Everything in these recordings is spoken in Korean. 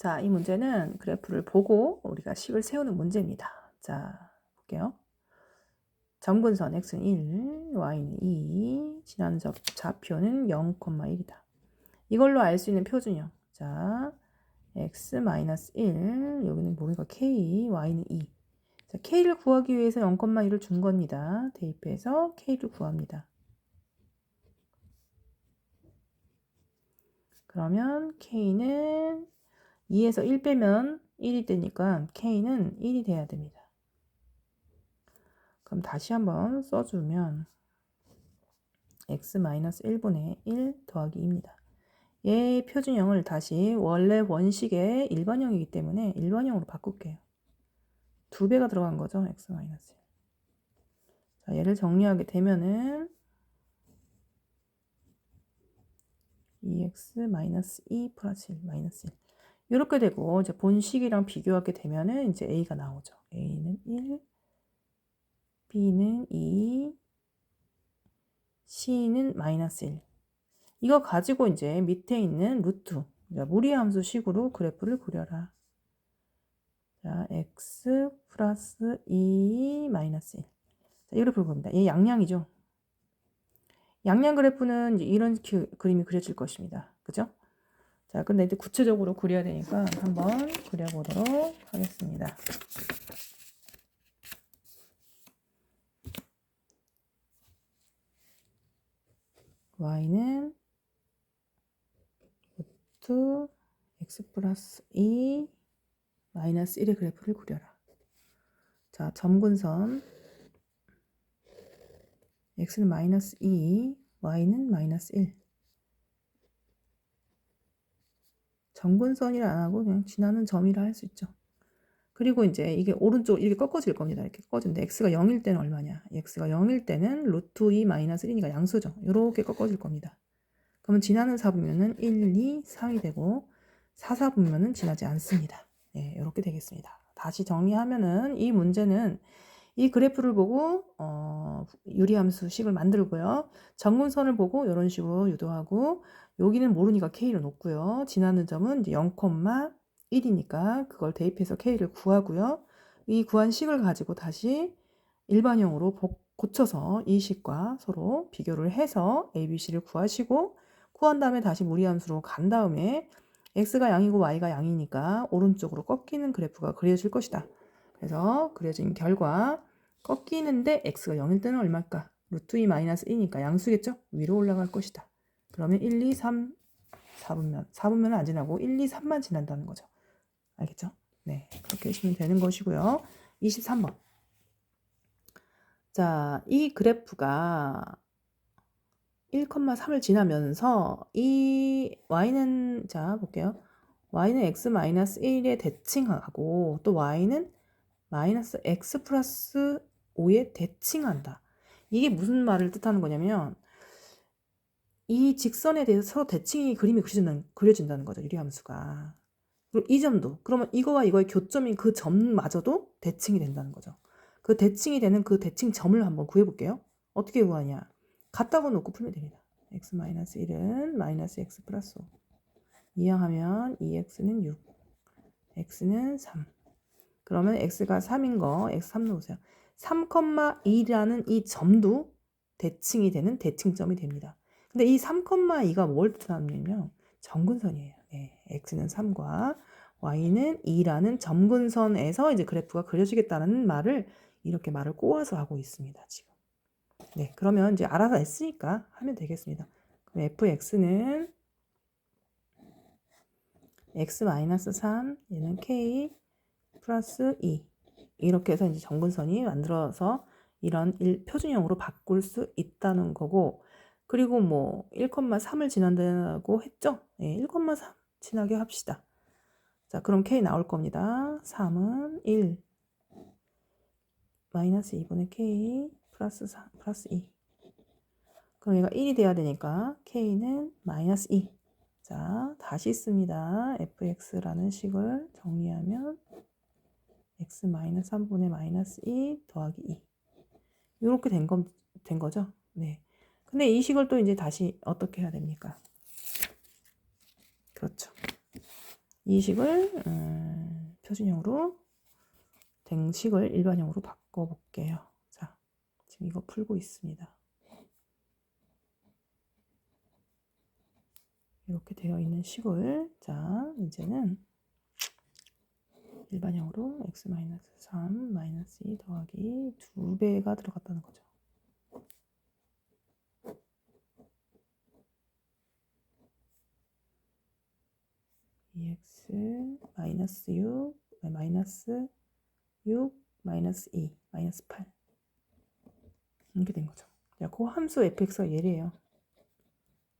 자, 이 문제는 그래프를 보고 우리가 식을 세우는 문제입니다. 자, 볼게요. 점근선 x는 1, y는 2, 지난적 좌표는 0,1이다. 이걸로 알 수 있는 표준형. 자, x-1, 여기는 뭐니까 k, y는 2. 자, k를 구하기 위해서 0,1을 준 겁니다. 대입해서 k를 구합니다. 그러면 k는 2에서 1 빼면 1이 되니까 k는 1이 돼야 됩니다. 그럼 다시 한번 써주면 x-1분의 1 더하기 2입니다. 얘 표준형을 다시 원래 원식의 일반형이기 때문에 일반형으로 바꿀게요. 두 배가 들어간 거죠. x-1. 자, 얘를 정리하게 되면은 2x-2 플러스 1 마이너스 1 이렇게 되고 이제 본식이랑 비교하게 되면은 이제 a가 나오죠. a는 1, b는 2, c는 마이너스 1. 이거 가지고 이제 밑에 있는 루트, 무리함수 식으로 그래프를 그려라. 자, x 플러스 2 마이너스 1. 자, 이걸 볼 겁니다. 얘 양량이죠. 양량 그래프는 이런 그, 그림이 그려질 것입니다. 그죠? 자, 근데 이제 구체적으로 그려야 되니까 한번 그려보도록 하겠습니다. y는 루트 x 플러스 2 마이너스 1의 그래프를 그려라. 자, 점근선 x는 마이너스 2, y는 마이너스 1. 점근선이라 안 하고 그냥 지나는 점이라 할 수 있죠. 그리고 이제 이게 오른쪽 이렇게 꺾어질 겁니다. 이렇게 꺾어진데 x가 0일 때는 얼마냐? x가 0일 때는 루트 2 마이너스 1이니까 양수죠. 이렇게 꺾어질 겁니다. 그러면 지나는 4분면은 1, 2, 3이 되고 4, 4분면은 지나지 않습니다. 네, 이렇게 되겠습니다. 다시 정리하면은 이 문제는 이 그래프를 보고 어, 유리함수식을 만들고요. 정근선을 보고 이런 식으로 유도하고 여기는 모르니까 k를 놓고요. 지나는 점은 이제 0,1이니까 그걸 대입해서 k를 구하고요. 이 구한 식을 가지고 다시 일반형으로 고쳐서 이 식과 서로 비교를 해서 ABC를 구하시고 구한 다음에 다시 무리함수로 간 다음에 x가 양이고 y가 양이니까 오른쪽으로 꺾이는 그래프가 그려질 것이다. 그래서 그려진 결과 꺾이는데 x가 0일 때는 얼마일까? 루트 2 마이너스 2니까 양수겠죠? 위로 올라갈 것이다. 그러면 1, 2, 3, 4분면. 4분면은 안 지나고 1, 2, 3만 지난다는 거죠. 알겠죠? 네. 그렇게 하시면 되는 것이고요. 23번. 자, 이 그래프가 1,3을 지나면서 이 y는 자, 볼게요. y는 x-1에 대칭하고 또 y는 마이너스 x 플러스 5에 대칭한다. 이게 무슨 말을 뜻하는 거냐면 이 직선에 대해서 서로 대칭이 그림이 그려진다는, 그려진다는 거죠. 유리함수가. 그리고 이 점도 그러면 이거와 이거의 교점인 그 점마저도 대칭이 된다는 거죠. 그 대칭이 되는 그 대칭 점을 한번 구해볼게요. 어떻게 구하냐? 같다고 놓고 풀면 됩니다. x-1은 마이너스 x 플러스 5. 이항하면 2x는 6, x는 3. 그러면 x가 3인 거 x 3 놓으세요. 3,2라는 이 점도 대칭이 되는 대칭점이 됩니다. 근데 이 3,2가 뭘 뜻하냐면요. 점근선이에요. 네, x는 3과 y는 2라는 점근선에서 이제 그래프가 그려지겠다는 말을 이렇게 말을 꼬아서 하고 있습니다. 지금. 네, 그러면 이제 알아서 했으니까 하면 되겠습니다. 그럼 fx는 x-3 얘는 k 플러스 2 이렇게 해서 이제 정근선이 만들어서 이런 일, 표준형으로 바꿀 수 있다는 거고 그리고 뭐 1,3을 지난다고 했죠? 네, 1,3 지나게 합시다. 자, 그럼 k 나올 겁니다. 3은 1 마이너스 2분의 k 플러스 4 플러스 2 그럼 얘가 1이 돼야 되니까 k는 마이너스 2 자, 다시 씁니다. fx라는 식을 정리하면 x 마이너스 3분의 마이너스 2 더하기 2 이렇게 된, 거, 된 거죠. 네. 근데 이 식을 또 이제 다시 어떻게 해야 됩니까? 그렇죠. 이 식을 음, 표준형으로 된 식을 일반형으로 바꿔볼게요. 자, 지금 이거 풀고 있습니다. 이렇게 되어 있는 식을 자 이제는 일반형으로 x-3 마이너스 2 더하기 2배가 들어갔다는 거죠. EX 마이너스 6 아니, 마이너스 6 마이너스 2 마이너스 8 이렇게 된 거죠. 자, 그 함수 fx가 얘래요.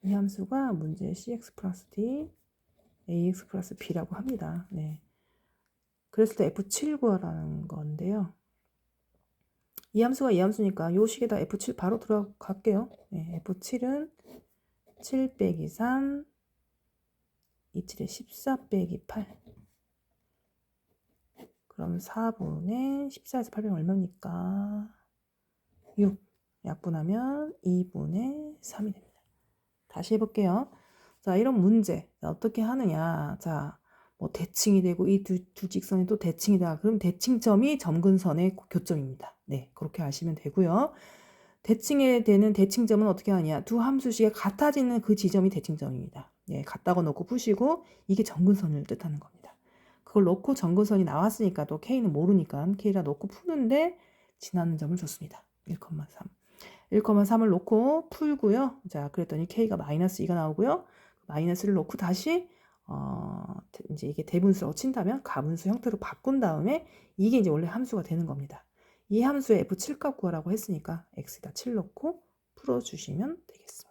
이 함수가 문제 cx 플러스 d ax 플러스 b라고 합니다. 네. 그랬을 때 f7 구하라는 건데요. 이 함수가 이 함수니까 요 식에다 f7 바로 들어갈게요. 네, f7은 7 빼기 3 27에 14 빼기 8 그럼 4분의 14에서 800 얼마입니까? 6 약분하면 2분의 3이 됩니다. 다시 해볼게요. 자, 이런 문제 자, 어떻게 하느냐? 자, 뭐 대칭이 되고 이 두 두 직선이 또 대칭이다. 그럼 대칭점이 점근선의 교점입니다. 네, 그렇게 아시면 되고요. 대칭에 되는 대칭점은 어떻게 하냐? 두 함수식이 같아지는 그 지점이 대칭점입니다. 예, 같다고 놓고 푸시고 이게 점근선을 뜻하는 겁니다. 그걸 놓고 점근선이 나왔으니까 또 k는 모르니까 k라 놓고 푸는데 지나는 점을 줬습니다. 1,3. 1,3을 놓고 풀고요. 자, 그랬더니 k가 마이너스 2가 나오고요. 마이너스를 놓고 다시 어, 이제 이게 대분수라고 친다면 가분수 형태로 바꾼 다음에 이게 이제 원래 함수가 되는 겁니다. 이 함수의 f7 값 구하라고 했으니까 x에다 7 넣고 풀어주시면 되겠습니다.